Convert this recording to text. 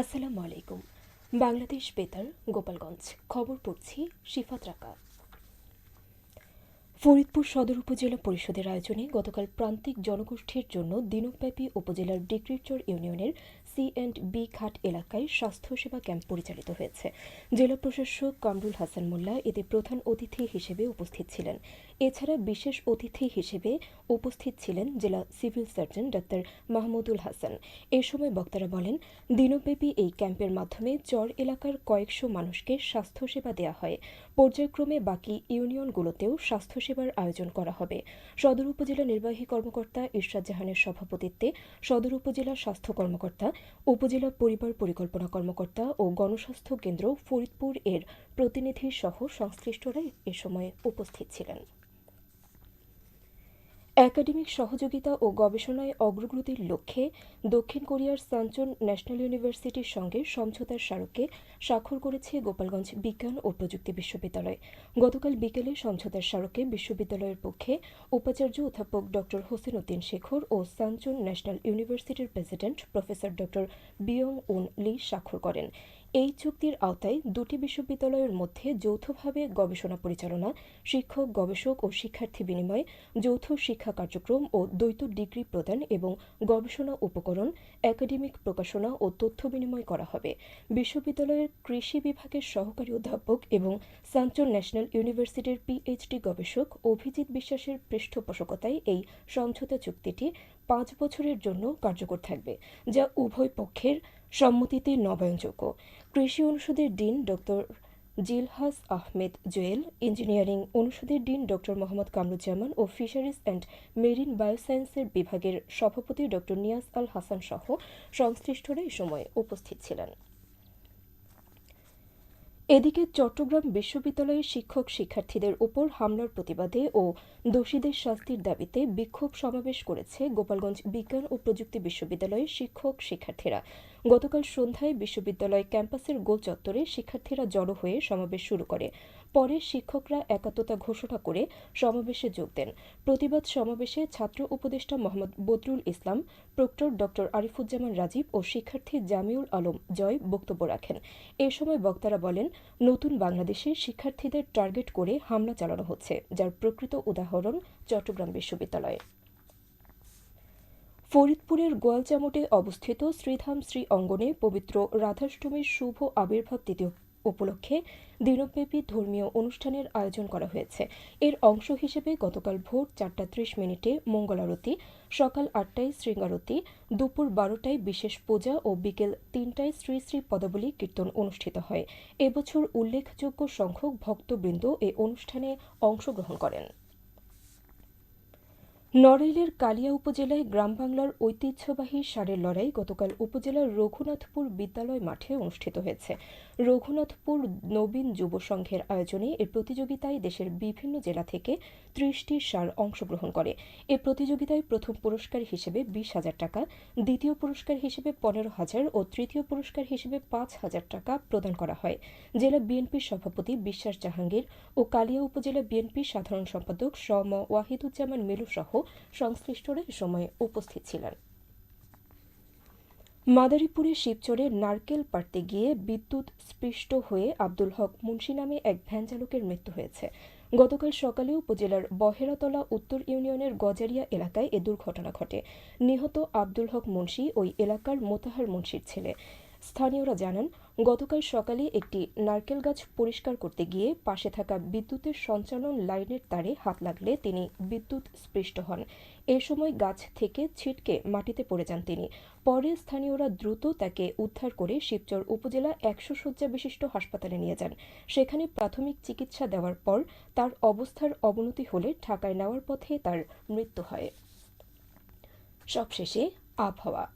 আসসালামু আলাইকুম। বাংলাদেশ বেতার, গোপালগঞ্জ। খবর পড়ছি শিফাত রাকা। ফরিদপুর সদর উপজেলা পরিষদের আয়োজনে গতকাল প্রান্তিক জনগোষ্ঠীর জন্য দিনব্যাপী উপজেলার ডিক্রিটচর ইউনিয়নের সি অ্যান্ড বি ঘাট এলাকায় স্বাস্থ্যসেবা ক্যাম্প পরিচালিত হয়েছে। জেলা প্রশাসক কামরুল হাসান মোল্লা এতে প্রধান অতিথি হিসেবে উপস্থিত ছিলেন। এছাড়া বিশেষ অতিথি হিসেবে উপস্থিত ছিলেন জেলা civil surgeon doctor Mahmudul Hasan. এ সময় বক্তারা বলেন, দিনব্যাপী এই ক্যাম্পের মাধ্যমে চর এলাকার কয়েকশো মানুষকে স্বাস্থ্যসেবা দেওয়া হয়। পর্যায়ক্রমে বাকি ইউনিয়নগুলোতেও স্বাস্থ্যসেবার আয়োজন করা হবে। সদর উপজেলা নির্বাহী কর্মকর্তা ইরশাদ জাহানের সভাপতিত্বে সদর উপজেলা স্বাস্থ্য কর্মকর্তা, উপজেলা পরিবার পরিকল্পনা কর্মকর্তা ও গণস্বাস্থ্য কেন্দ্র ফরিদপুর এর প্রতিনিধি সহ সংশ্লিষ্টরা এ সময় উপস্থিত ছিলেন। একাডেমিক সহযোগিতা ও গবেষণায় অগ্রগতির লক্ষ্যে দক্ষিণ কোরিয়ার সানচুন ন্যাশনাল ইউনিভার্সিটির সঙ্গে সমঝোতার স্মারকে স্বাক্ষর করেছে গোপালগঞ্জ বিজ্ঞান ও প্রযুক্তি বিশ্ববিদ্যালয়। গতকাল বিকেলে সমঝোতার স্মারকে বিশ্ববিদ্যালয়ের পক্ষে উপাচার্য অধ্যাপক ড হোসেন উদ্দিন শেখর ও সানচুন ন্যাশনাল ইউনিভার্সিটির প্রেসিডেন্ট প্রফেসর ড বিয়ং উন লি স্বাক্ষর করেন। এই চুক্তির আওতায় দুটি বিশ্ববিদ্যালয়ের মধ্যে যৌথভাবে গবেষণা পরিচালনা, শিক্ষক, গবেষক ও শিক্ষার্থী বিনিময়, যৌথ শিক্ষা কার্যক্রম ও দ্বৈত ডিগ্রি প্রদান এবং গবেষণা উপকরণ, একাডেমিক প্রকাশনা ও তথ্য বিনিময় করা হবে। বিশ্ববিদ্যালয়ের কৃষি বিভাগের সহকারী অধ্যাপক এবং সাঞ্চন ন্যাশনাল ইউনিভার্সিটির পিএইচডি গবেষক অভিজিৎ বিশ্বাসের পৃষ্ঠপোষকতায় এই সমঝোতা চুক্তিটি পাঁচ বছরের জন্য কার্যকর থাকবে, যা উভয় পক্ষের সম্মতিতে নবায়নযোগ্য। কৃষি অনুষদের dean doctor Zilhas Ahmed Jewel, engineering অনুষদের ডিন ডক্টর মোহাম্মদ কামরুজ্জামান ও ফিশারিজ অ্যান্ড মেরিন বায়োসায়েন্সের বিভাগের সভাপতি ডক্টর নিয়াজ আল হাসান সহ সংশ্লিষ্টরা এ সময় উপস্থিত ছিলেন। এদিকে চট্টগ্রাম বিশ্ববিদ্যালয়ের শিক্ষক শিক্ষার্থীদের উপর হামলার প্রতিবাদে ও দোষীদের শাস্তির দাবিতে বিক্ষোভ সমাবেশ করেছে গোপালগঞ্জ বিজ্ঞান ও প্রযুক্তি বিশ্ববিদ্যালয়ের শিক্ষক শিক্ষার্থীরা। গতকাল সন্ধ্যায় বিশ্ববিদ্যালয় ক্যাম্পাসের গোল চত্বরে শিক্ষার্থীরা জড়ো হয়ে সমাবেশ শুরু করে। পরে শিক্ষকরা একাত্মতা ঘোষণা করে সমাবেশে যোগ দেন। প্রতিবাদ সমাবেশে ছাত্র উপদেষ্টা মোহাম্মদ বদরুল ইসলাম, প্রক্টর ড আরিফুজ্জামান রাজীব ও শিক্ষার্থী জামিউল আলম জয় বক্তব্য রাখেন। এ সময় বক্তারা বলেন, নতুন বাংলাদেশে শিক্ষার্থীদের টার্গেট করে হামলা চালানো হচ্ছে, যার প্রকৃত উদাহরণ চট্টগ্রাম বিশ্ববিদ্যালয়। ফরিদপুরের গোয়ালচামটে অবস্থিত শ্রীধাম শ্রী অঙ্গনে পবিত্র রাধাষ্টমীর শুভ আবির্ভাব তৃতীয় উপলক্ষে দিনব্যাপী ধর্মীয় অনুষ্ঠানের আয়োজন করা হয়েছে। এর অংশ হিসেবে গতকাল ভোর চারটা ত্রিশ মিনিটে মঙ্গলারতি সকাল আটটায় শৃঙ্গারতি, দুপুর বারোটায় বিশেষ পূজা ও বিকেল তিনটায় শ্রী শ্রী পদাবলী কীর্তন অনুষ্ঠিত হয়। এবছর উল্লেখযোগ্য সংখ্যক ভক্তবৃন্দ এ অনুষ্ঠানে অংশগ্রহণ করেন। নড়াইলের কালিয়া উপজেলায় গ্রাম বাংলার ঐতিহ্যবাহী সারের লড়াই গতকাল উপজেলার রঘুনাথপুর বিদ্যালয় মাঠে অনুষ্ঠিত হয়েছে। রঘুনাথপুর নবীন যুব সংঘের আয়োজনে এ প্রতিযোগিতায় দেশের বিভিন্ন জেলা থেকে ত্রিশটি সার অংশগ্রহণ করে। এ প্রতিযোগিতায় প্রথম পুরস্কার হিসেবে বিশ হাজার টাকা, দ্বিতীয় পুরস্কার হিসেবে পনেরো হাজার ও তৃতীয় পুরস্কার হিসেবে পাঁচ হাজার টাকা প্রদান করা হয়। জেলা বিএনপির সভাপতি বিশ্বাস জাহাঙ্গীর ও কালিয়া উপজেলা বিএনপির সাধারণ সম্পাদক সম ওয়াহিদুজ্জামান মিলু সহ সংশ্লিষ্টরা এ সময় উপস্থিত ছিলেন। মাদারীপুরে শিবচরে নারকেল পাড়তে গিয়ে বিদ্যুৎ স্পৃষ্ট হয়ে আব্দুল হক মুন্সি নামে এক ভ্যান চালকের মৃত্যু হয়েছে। গতকাল সকালে উপজেলার বহেরাতলা উত্তর ইউনিয়নের গজারিয়া এলাকায় এ দুর্ঘটনা ঘটে। নিহত আব্দুল হক মুন্সি ওই এলাকার মোতাহার মুন্সির ছেলে। স্থানীয়রা জানান, গতকাল সকালে একটি নারকেল গাছ পরিষ্কার করতে গিয়ে পাশে থাকা বিদ্যুতের সঞ্চালন লাইনের তারে হাত লাগলে তিনি বিদ্যুৎ স্পৃষ্ট হন। এ সময় গাছ থেকে ছিটকে মাটিতে পড়ে যান তিনি। পরে স্থানীয়রা দ্রুত তাকে উদ্ধার করে শিবচর উপজেলা একশো শয্যা বিশিষ্ট হাসপাতালে নিয়ে যান। সেখানে প্রাথমিক চিকিৎসা দেওয়ার পর তার অবস্থার অবনতি হলে ঢাকায় নেওয়ার পথে তার মৃত্যু হয়। সবশেষে আবহাওয়া।